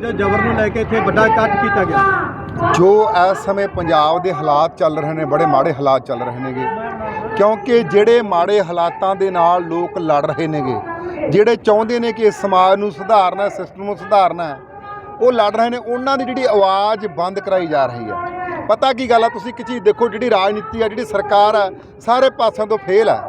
ਜਾਂ ਜ਼ਬਰ ਨੂੰ ਲੈ ਕੇ ਇੱਥੇ ਵੱਡਾ ਇਕੱਠ ਕੀਤਾ ਗਿਆ। ਜੋ ਇਸ ਸਮੇਂ ਪੰਜਾਬ ਦੇ ਹਾਲਾਤ ਚੱਲ ਰਹੇ ਨੇ, ਬੜੇ ਮਾੜੇ ਹਾਲਾਤ ਚੱਲ ਰਹੇ ਨੇਗੇ। ਕਿਉਂਕਿ ਜਿਹੜੇ ਮਾੜੇ ਹਾਲਾਤਾਂ ਦੇ ਨਾਲ ਲੋਕ ਲੜ ਰਹੇ ਨੇਗੇ, ਜਿਹੜੇ ਚਾਹੁੰਦੇ ਨੇ ਕਿ ਇਸ ਸਮਾਜ ਨੂੰ ਸੁਧਾਰਨਾ, ਸਿਸਟਮ ਨੂੰ ਸੁਧਾਰਨਾ, ਉਹ ਲੜ ਰਹੇ ਨੇ। ਉਹਨਾਂ ਦੀ ਜਿਹੜੀ ਆਵਾਜ਼ ਬੰਦ ਕਰਾਈ ਜਾ ਰਹੀ ਹੈ। ਪਤਾ ਕੀ ਗੱਲ ਆ? ਤੁਸੀਂ ਇੱਕ ਚੀਜ਼ ਦੇਖੋ, ਜਿਹੜੀ ਰਾਜਨੀਤੀ ਆ, ਜਿਹੜੀ ਸਰਕਾਰ ਆ, ਸਾਰੇ ਪਾਸਿਆਂ ਤੋਂ ਫੇਲ ਆ।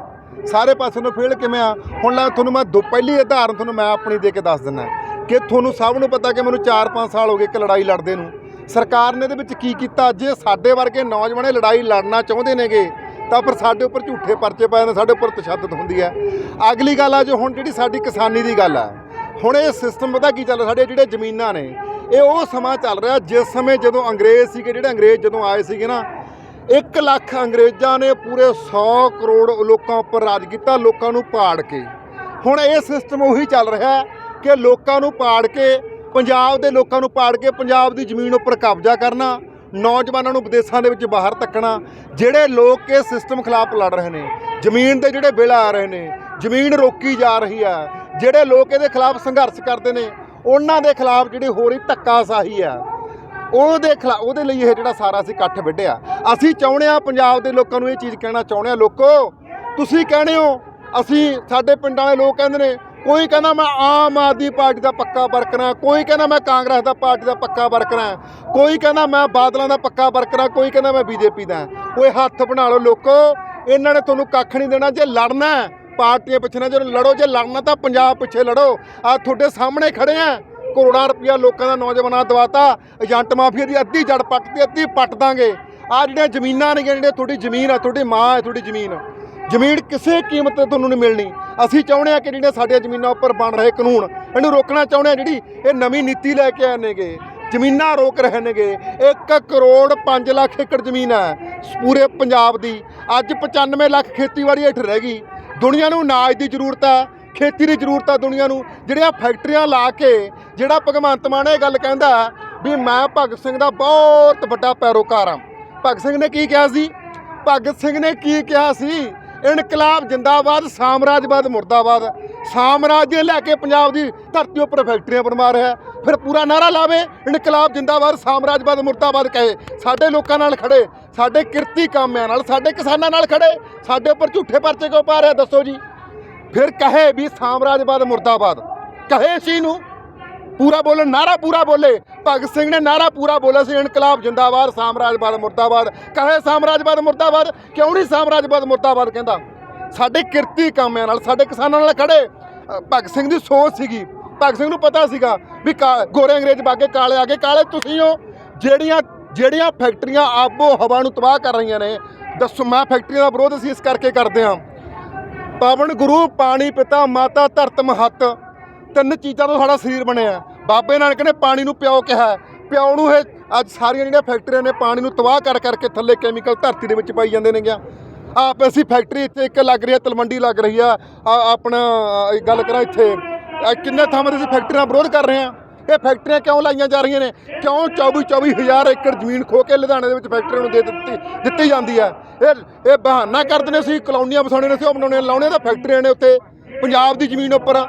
ਸਾਰੇ ਪਾਸਿਆਂ ਤੋਂ ਫੇਲ ਕਿਵੇਂ ਆ? ਹੁਣ ਲੈ ਤੁਹਾਨੂੰ ਮੈਂ ਦੋ ਪਹਿਲੀ ਉਦਾਹਰਨ ਤੁਹਾਨੂੰ ਮੈਂ ਆਪਣੀ ਦੇ ਕੇ ਦੱਸ ਦਿੰਦਾ। ਕਿ ਤੁਹਾਨੂੰ ਸਭ ਨੂੰ ਪਤਾ ਕਿ ਮੈਨੂੰ 4-5 ਸਾਲ ਹੋ ਗਏ ਇੱਕ ਲੜਾਈ ਲੜਦੇ ਨੂੰ। ਸਰਕਾਰ ਨੇ ਇਹਦੇ ਵਿੱਚ ਕੀ ਕੀਤਾ? ਜੇ ਸਾਡੇ ਵਰਗੇ ਨੌਜਵਾਨ ਇਹ ਲੜਾਈ ਲੜਨਾ ਚਾਹੁੰਦੇ ਨੇਗੇ, ਤਾਂ ਫਿਰ ਸਾਡੇ ਉੱਪਰ ਝੂਠੇ ਪਰਚੇ ਪੈ ਜਾਂਦੇ, ਸਾਡੇ ਉੱਪਰ ਤਸ਼ੱਦਦ ਹੁੰਦੀ ਹੈ। ਅਗਲੀ ਗੱਲ ਆ ਜੋ ਹੁਣ ਜਿਹੜੀ ਸਾਡੀ ਕਿਸਾਨੀ ਦੀ ਗੱਲ ਆ, ਹੁਣ ਇਹ ਸਿਸਟਮ ਪਤਾ ਕੀ ਚੱਲ ਰਿਹਾ? ਸਾਡੇ ਜਿਹੜੇ ਜ਼ਮੀਨਾਂ ਨੇ, ਇਹ ਉਹ ਸਮਾਂ ਚੱਲ ਰਿਹਾ ਜਿਸ ਸਮੇਂ ਜਦੋਂ ਅੰਗਰੇਜ਼ ਸੀਗੇ, ਜਿਹੜੇ ਅੰਗਰੇਜ਼ ਜਦੋਂ ਆਏ ਸੀਗੇ ਨਾ 1 ਲੱਖ ਅੰਗਰੇਜ਼ਾਂ ਨੇ ਪੂਰੇ 100 ਕਰੋੜ ਲੋਕਾਂ ਉੱਪਰ ਰਾਜ ਕੀਤਾ, ਲੋਕਾਂ ਨੂੰ ਪਾੜ ਕੇ। ਹੁਣ ਇਹ ਸਿਸਟਮ ਉਹੀ ਚੱਲ ਰਿਹਾ ਕਿ ਲੋਕਾਂ ਨੂੰ ਪਾੜ ਕੇ, ਪੰਜਾਬ ਦੇ ਲੋਕਾਂ ਨੂੰ ਪਾੜ ਕੇ ਪੰਜਾਬ ਦੀ ਜ਼ਮੀਨ ਉੱਪਰ ਕਬਜ਼ਾ ਕਰਨਾ, ਨੌਜਵਾਨਾਂ ਨੂੰ ਵਿਦੇਸ਼ਾਂ ਦੇ ਵਿੱਚ ਬਾਹਰ ਧੱਕਣਾ, ਜਿਹੜੇ ਲੋਕ ਇਸ ਸਿਸਟਮ ਖਿਲਾਫ ਲੜ ਰਹੇ ਨੇ, ਜ਼ਮੀਨ ਦੇ ਜਿਹੜੇ ਬਿੱਲ ਆ ਰਹੇ ਨੇ, ਜ਼ਮੀਨ ਰੋਕੀ ਜਾ ਰਹੀ ਆ, ਜਿਹੜੇ ਲੋਕ ਇਹਦੇ ਖਿਲਾਫ ਸੰਘਰਸ਼ ਕਰਦੇ ਨੇ, ਉਹਨਾਂ ਦੇ ਖਿਲਾਫ ਜਿਹੜੀ ਹੋ ਰਹੀ ਧੱਕਾਸ਼ਾਹੀ ਆ, ਉਹਦੇ ਖਿਲਾ, ਉਹਦੇ ਲਈ ਇਹ ਜਿਹੜਾ ਸਾਰਾ ਅਸੀਂ ਇਕੱਠ ਵਿੱਢਿਆ। ਅਸੀਂ ਚਾਹੁੰਦੇ ਆ ਪੰਜਾਬ ਦੇ ਲੋਕਾਂ ਨੂੰ ਇਹ ਚੀਜ਼ ਕਹਿਣਾ ਚਾਹੁੰਦੇ ਆ ਲੋਕੋ, ਤੁਸੀਂ ਕਹਿੰਦੇ ਹੋ, ਅਸੀਂ ਸਾਡੇ ਪਿੰਡਾਂ ਵਾਲੇ ਲੋਕ ਕਹਿੰਦੇ ਨੇ ਕੋਈ ਕਹਿੰਦਾ ਮੈਂ ਆਮ ਆਦਮੀ ਪਾਰਟੀ ਦਾ ਪੱਕਾ ਵਰਕਰ ਹਾਂ ਕੋਈ ਕਹਿੰਦਾ ਮੈਂ ਕਾਂਗਰਸ ਦਾ ਪਾਰਟੀ ਦਾ ਪੱਕਾ ਵਰਕਰ ਹਾਂ ਕੋਈ ਕਹਿੰਦਾ ਮੈਂ ਬਾਦਲਾਂ ਦਾ ਪੱਕਾ ਵਰਕਰ ਹਾਂ ਕੋਈ ਕਹਿੰਦਾ ਮੈਂ ਬੀਜੇਪੀ ਦਾ। ਓਏ ਹੱਥ ਬਣਾ ਲਓ ਲੋਕੋ, ਇਹਨਾਂ ਨੇ ਤੁਹਾਨੂੰ ਕੱਖ ਨਹੀਂ ਦੇਣਾ, ਜੇ ਲੜਨਾ ਪਾਰਟੀਆਂ ਪਿੱਛੇ ਨਾ ਜਦੋਂ ਲੜੋ, ਜੇ ਲੜਨਾ ਤਾਂ ਪੰਜਾਬ ਪਿੱਛੇ ਲੜੋ। ਆ ਤੁਹਾਡੇ ਸਾਹਮਣੇ ਖੜੇ ਆ, ਕਰੋੜਾਂ ਰੁਪਇਆ ਲੋਕਾਂ ਦਾ ਨੌਜਵਾਨਾਂ ਦਵਾਤਾ, ਏਜੰਟ ਮਾਫੀਆ ਦੀ ਅੱਧੀ ਜੜ ਪੱਟਦੀ ਅੱਧੀ ਪੱਟ ਦਾਂਗੇ। ਆ ਜਿਹੜੀਆਂ ਜ਼ਮੀਨਾਂ ਨੇ ਜਿਹੜੀਆਂ ਤੁਹਾਡੀ ਜ਼ਮੀਨ ਆ, ਤੁਹਾਡੀ ਮਾਂ ਹੈ, ਤੁਹਾਡੀ ਜ਼ਮੀਨ। ਜ਼ਮੀਨ ਕਿਸੇ ਕੀਮਤ ਤੇ ਤੁਹਾਨੂੰ ਨਹੀਂ ਮਿਲਣੀ। ਅਸੀਂ ਚਾਹੁੰਦੇ ਆ ਕਿ ਜਿਹੜੀਆਂ ਸਾਡੀਆਂ ਜ਼ਮੀਨਾਂ ਉੱਪਰ ਬਣ ਰਹੇ ਕਾਨੂੰਨ, ਇਹਨੂੰ ਰੋਕਣਾ ਚਾਹੁੰਦੇ ਆ ਜਿਹੜੀ ਇਹ ਨਵੀਂ ਨੀਤੀ ਲੈ ਕੇ ਆਏ ਨੇਗੇ, ਜ਼ਮੀਨਾਂ ਰੋਕ ਰਹੇ ਨੇਗੇ 1 ਕਰੋੜ 5 ਲੱਖ ਏਕੜ ਜ਼ਮੀਨ ਹੈ ਪੂਰੇ ਪੰਜਾਬ ਦੀ, ਅੱਜ 95 ਲੱਖ ਖੇਤੀਬਾੜੀ ਹੇਠ ਰਹਿ ਗਈ, ਦੁਨੀਆ ਨੂੰ ਅਨਾਜ ਦੀ ਜ਼ਰੂਰਤ ਹੈ, ਖੇਤੀ ਦੀ ਜ਼ਰੂਰਤ ਆ ਦੁਨੀਆ ਨੂੰ, ਜਿਹੜੀਆਂ ਫੈਕਟਰੀਆਂ ਲਾ ਕੇ, ਜਿਹੜਾ ਭਗਵੰਤ ਮਾਨ ਇਹ ਗੱਲ ਕਹਿੰਦਾ ਵੀ ਮੈਂ ਭਗਤ ਸਿੰਘ ਦਾ ਬਹੁਤ ਵੱਡਾ ਪੈਰੋਕਾਰ ਹਾਂ। ਭਗਤ ਸਿੰਘ ਨੇ ਕੀ ਕਿਹਾ ਸੀ? ਭਗਤ ਸਿੰਘ ਨੇ ਕੀ ਕਿਹਾ ਸੀ? ਇਨਕਲਾਬ ਜਿੰਦਾਬਾਦ ਸਾਮਰਾਜਵਾਦ ਮੁਰਦਾਬਾਦ। ਸਾਮਰਾਜ ਲੈ ਕੇ ਪੰਜਾਬ ਦੀ ਧਰਤੀ ਉੱਪਰ ਫੈਕਟਰੀਆਂ ਬਣਵਾ ਰਿਹਾ ਫਿਰ ਪੂਰਾ ਨਾਰਾ ਲਾਵੇ, ਇਨਕਲਾਬ ਜਿੰਦਾਬਾਦ ਸਾਮਰਾਜਵਾਦ ਮੁਰਦਾਬਾਦ ਕਹੇ। ਸਾਡੇ ਲੋਕਾਂ ਨਾਲ ਖੜੇ, ਸਾਡੇ ਕਿਰਤੀ ਕਾਮਿਆਂ ਨਾਲ, ਸਾਡੇ ਕਿਸਾਨਾਂ ਨਾਲ ਖੜੇ, ਸਾਡੇ ਉੱਪਰ ਝੂਠੇ ਪਰਚੇ ਕਿਉਂ ਪਾ ਰਿਹਾ, ਦੱਸੋ ਜੀ? ਫਿਰ ਕਹੇ ਵੀ ਸਾਮਰਾਜਵਾਦ ਮੁਰਦਾਬਾਦ। ਕਹੇ ਸੀ ਨੂੰ ਪੂਰਾ ਬੋਲਣ, ਨਾਰਾ ਪੂਰਾ ਬੋਲੇ। ਭਗਤ ਸਿੰਘ ਨੇ ਨਾਰਾ ਪੂਰਾ ਬੋਲਿਆ ਸੀ, ਇਨਕਲਾਬ ਜਿੰਦਾਬਾਦ, ਸਾਮਰਾਜਵਾਦ ਮੁਰਦਾਬਾਦ। ਕਹੇ ਸਾਮਰਾਜਵਾਦ ਮੁਰਦਾਬਾਦ? ਕਿਉਂ ਨਹੀਂ ਸਾਮਰਾਜਵਾਦ ਮੁਰਦਾਬਾਦ ਕਹਿੰਦਾ? ਸਾਡੇ ਕਿਰਤੀ ਕਾਮਿਆਂ ਨਾਲ, ਸਾਡੇ ਕਿਸਾਨਾਂ ਨਾਲ ਖੜੇ। ਭਗਤ ਸਿੰਘ ਦੀ ਸੋਚ ਸੀਗੀ। ਭਗਤ ਸਿੰਘ ਨੂੰ ਪਤਾ ਸੀਗਾ ਵੀ ਕਾ- ਗੋਰੇ ਅੰਗਰੇਜ਼ ਬਾਗੇ ਕਾਲੇ ਆ ਗਏ। ਕਾਲੇ ਤੁਸੀਂ ਹੋ। ਜਿਹੜੀਆਂ ਜਿਹੜੀਆਂ ਫੈਕਟਰੀਆਂ ਆਬੋ ਹਵਾ ਨੂੰ ਤਬਾਹ ਕਰ ਰਹੀਆਂ ਨੇ, ਦੱਸੋ, ਮੈਂ ਫੈਕਟਰੀਆਂ ਦਾ ਵਿਰੋਧ ਅਸੀਂ ਇਸ ਕਰਕੇ ਕਰਦੇ ਹਾਂ। ਪਾਵਨ ਗੁਰੂ, ਪਾਣੀ ਪਿਤਾ, ਮਾਤਾ, ਧਰਤ ਮਹੱਤ। ਤਿੰਨ ਚੀਜ਼ਾਂ ਤੋਂ ਸਾਡਾ ਸਰੀਰ ਬਣਿਆ। ਬਾਬੇ ਨਾਨਕ ਨੇ ਪਾਣੀ ਨੂੰ ਪਿਓ ਕਿਹਾ। ਪਿਓ ਨੂੰ ਇਹ ਅੱਜ ਸਾਰੀਆਂ ਜਿਹੜੀਆਂ ਫੈਕਟਰੀਆਂ ਨੇ ਪਾਣੀ ਨੂੰ ਤਬਾਹ ਕਰ ਕਰਕੇ ਥੱਲੇ ਕੈਮੀਕਲ ਧਰਤੀ ਦੇ ਵਿੱਚ ਪਾਈ ਜਾਂਦੇ ਨੇਗੇ ਆਪ ਅਸੀਂ ਫੈਕਟਰੀ ਇੱਥੇ ਇੱਕ ਲੱਗ ਰਹੀ ਹੈ, ਤਲਵੰਡੀ ਲੱਗ ਰਹੀ ਆ। ਆਪਣਾ ਗੱਲ ਕਰਾਂ ਇੱਥੇ ਕਿੰਨੇ ਥਾਵਾਂ ਤੇ ਅਸੀਂ ਫੈਕਟਰੀਆਂ ਵਿਰੋਧ ਕਰ ਰਹੇ ਹਾਂ? ਇਹ ਫੈਕਟਰੀਆਂ ਕਿਉਂ ਲਾਈਆਂ ਜਾ ਰਹੀਆਂ ਨੇ? ਕਿਉਂ 24 24 ਹਜ਼ਾਰ ਏਕੜ ਜ਼ਮੀਨ ਖੋ ਕੇ ਲੁਧਿਆਣੇ ਦੇ ਵਿੱਚ ਫੈਕਟਰੀਆਂ ਨੂੰ ਦੇ ਦਿੱਤੀ ਦਿੱਤੀ ਜਾਂਦੀ ਹੈ? ਇਹ ਇਹ ਬਹਾਨਾ ਕਰਦੇ ਨੇ ਅਸੀਂ, ਕਲੋਨੀਆਂ ਵਸਾਉਣੇ ਨੇ ਅਸੀਂ, ਉਹ ਬਣਾਉਣੇ ਲਾਉਣੇ ਤਾਂ ਫੈਕਟਰੀਆਂ ਨੇ ਉੱਤੇ ਪੰਜਾਬ ਦੀ ਜ਼ਮੀਨ ਉੱਪਰ।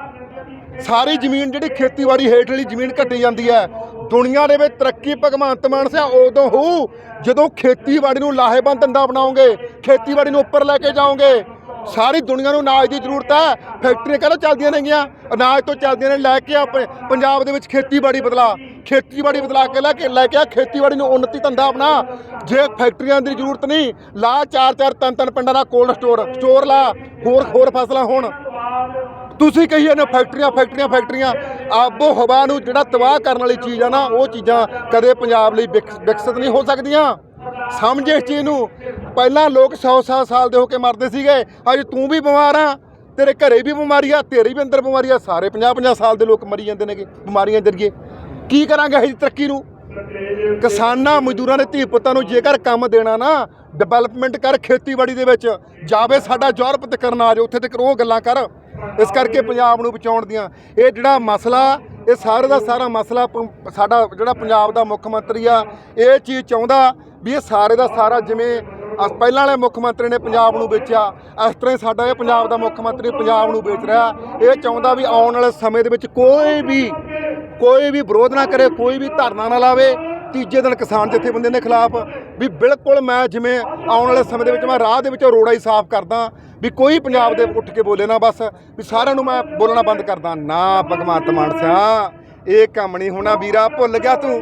ਸਾਰੀ ਜ਼ਮੀਨ ਜਿਹੜੀ ਖੇਤੀਬਾੜੀ ਹੇਠਲੀ ਜ਼ਮੀਨ ਘਟੀ ਜਾਂਦੀ ਹੈ। ਦੁਨੀਆ ਦੇ ਵਿੱਚ ਤਰੱਕੀ ਭਗਵੰਤ ਮਾਨ ਸਿਆ ਉਦੋਂ ਹੋਊ ਜਦੋਂ ਖੇਤੀਬਾੜੀ ਨੂੰ ਲਾਹੇਵੰਦ ਧੰਦਾ ਬਣਾਓਗੇ, ਖੇਤੀਬਾੜੀ ਨੂੰ ਉੱਪਰ ਲੈ ਕੇ ਜਾਓਗੇ। ਸਾਰੀ ਦੁਨੀਆ ਨੂੰ ਅਨਾਜ ਦੀ ਜ਼ਰੂਰਤ ਹੈ। ਫੈਕਟਰੀਆਂ ਕਦੋਂ ਚੱਲਦੀਆਂ ਨੇਗੀਆਂ ਅਨਾਜ ਤੋਂ ਚੱਲਦੀਆਂ ਨੇ, ਲੈ ਕੇ ਆਪਣੇ ਪੰਜਾਬ ਦੇ ਵਿੱਚ ਖੇਤੀਬਾੜੀ ਬਦਲਾ। ਖੇਤੀਬਾੜੀ ਬਦਲਾ ਕੇ ਲੈ ਕੇ ਲੈ ਕੇ ਆ ਖੇਤੀਬਾੜੀ ਨੂੰ ਉੱਨਤੀ ਧੰਦਾ ਬਣਾ ਜੇ ਫੈਕਟਰੀਆਂ ਦੀ ਜ਼ਰੂਰਤ ਨਹੀਂ, ਲਾ ਚਾਰ ਚਾਰ ਤਿੰਨ ਤਿੰਨ ਪਿੰਡਾਂ ਦਾ ਕੋਲਡ ਸਟੋਰ ਸਟੋਰ ਲਾ। ਹੋਰ ਹੋਰ ਫਸਲਾਂ ਹੋਣ। ਤੁਸੀਂ ਕਹੀਏ ਨੇ ਫੈਕਟਰੀਆਂ ਫੈਕਟਰੀਆਂ ਫੈਕਟਰੀਆਂ। ਆਬੋ ਹਵਾ ਨੂੰ ਜਿਹੜਾ ਤਬਾਹ ਕਰਨ ਵਾਲੀ ਚੀਜ਼ ਆ ਨਾ, ਉਹ ਚੀਜ਼ਾਂ ਕਦੇ ਪੰਜਾਬ ਲਈ ਵਿਕਸ- ਵਿਕਸਿਤ ਨਹੀਂ ਹੋ ਸਕਦੀਆਂ। ਸਮਝ ਇਸ ਚੀਜ਼ ਨੂੰ। ਪਹਿਲਾਂ ਲੋਕ 100 100 ਸਾਲ ਦੇ ਹੋ ਕੇ ਮਰਦੇ ਸੀਗੇ। ਅੱਜ ਤੂੰ ਵੀ ਬਿਮਾਰ ਆ, ਤੇਰੇ ਘਰੇ ਵੀ ਬਿਮਾਰੀ ਆ, ਤੇਰੇ ਵੀ ਅੰਦਰ ਬਿਮਾਰੀ ਆ। ਸਾਰੇ 50 50 ਸਾਲ ਦੇ ਲੋਕ ਮਰੀ ਜਾਂਦੇ ਨੇਗੇ, ਬਿਮਾਰੀਆਂ ਜਰੀਏ। ਕੀ ਕਰਾਂਗੇ ਇਹ ਤਰੱਕੀ ਨੂੰ? ਕਿਸਾਨਾਂ, ਮਜ਼ਦੂਰਾਂ ਦੇ ਧੀ ਪੁੱਤਾਂ ਨੂੰ ਜੇਕਰ ਕੰਮ ਦੇਣਾ ਨਾ, ਡਿਵੈਲਪਮੈਂਟ ਕਰ ਖੇਤੀਬਾੜੀ ਦੇ ਵਿੱਚ। ਜਾਵੇ ਸਾਡਾ ਯੂਰਪ ਤੇ ਕਰਨ ਆ ਜਾ ਉੱਥੇ ਤੱਕ ਉਹ ਗੱਲਾਂ ਕਰ। ਇਸ ਕਰਕੇ ਪੰਜਾਬ ਨੂੰ ਬਚਾਉਣ ਦੀਆਂ। ਇਹ ਜਿਹੜਾ ਮਸਲਾ, ਇਹ ਸਾਰੇ ਦਾ ਸਾਰਾ ਮਸਲਾ ਪ- ਸਾਡਾ ਜਿਹੜਾ ਪੰਜਾਬ ਦਾ ਮੁੱਖ ਮੰਤਰੀ ਆ, ਇਹ ਚੀਜ਼ ਚਾਹੁੰਦਾ ਵੀ ਇਹ ਸਾਰੇ ਦਾ ਸਾਰਾ ਜਿਵੇਂ ਪਹਿਲਾਂ ਵਾਲੇ ਮੁੱਖ ਮੰਤਰੀ ਨੇ ਪੰਜਾਬ ਨੂੰ ਵੇਚਿਆ, ਇਸ ਤਰ੍ਹਾਂ ਹੀ ਸਾਡਾ ਇਹ ਪੰਜਾਬ ਦਾ ਮੁੱਖ ਮੰਤਰੀ ਪੰਜਾਬ ਨੂੰ ਵੇਚ ਰਿਹਾ। ਇਹ ਚਾਹੁੰਦਾ ਵੀ ਆਉਣ ਵਾਲੇ ਸਮੇਂ ਦੇ ਵਿੱਚ ਕੋਈ ਵੀ ਕੋਈ ਵੀ ਵਿਰੋਧ ਨਾ ਕਰੇ, ਕੋਈ ਵੀ ਧਰਨਾ ਨਾ ਲਾਵੇ। ਤੀਜੇ ਦਿਨ ਕਿਸਾਨ ਜਥੇਬੰਦੀਆਂ ਦੇ ਖਿਲਾਫ ਵੀ ਬਿਲਕੁਲ ਮੈਂ ਜਿਵੇਂ ਆਉਣ ਵਾਲੇ ਸਮੇਂ ਦੇ ਵਿੱਚ ਮੈਂ ਰਾਹ ਦੇ ਵਿੱਚੋਂ ਰੋੜਾ ਹੀ ਸਾਫ਼ ਕਰਦਾ, ਵੀ ਕੋਈ ਪੰਜਾਬ ਦੇ ਉੱਠ ਕੇ ਬੋਲੇ ਨਾ ਬਸ, ਵੀ ਸਾਰਿਆਂ ਨੂੰ ਮੈਂ ਬੋਲਣਾ ਬੰਦ ਕਰਦਾ। ਨਾ ਭਗਵੰਤ ਮਾਨ ਸਿਆ, ਇਹ ਕੰਮ ਨਹੀਂ ਹੋਣਾ ਵੀਰਾ, ਭੁੱਲ ਗਿਆ ਤੂੰ।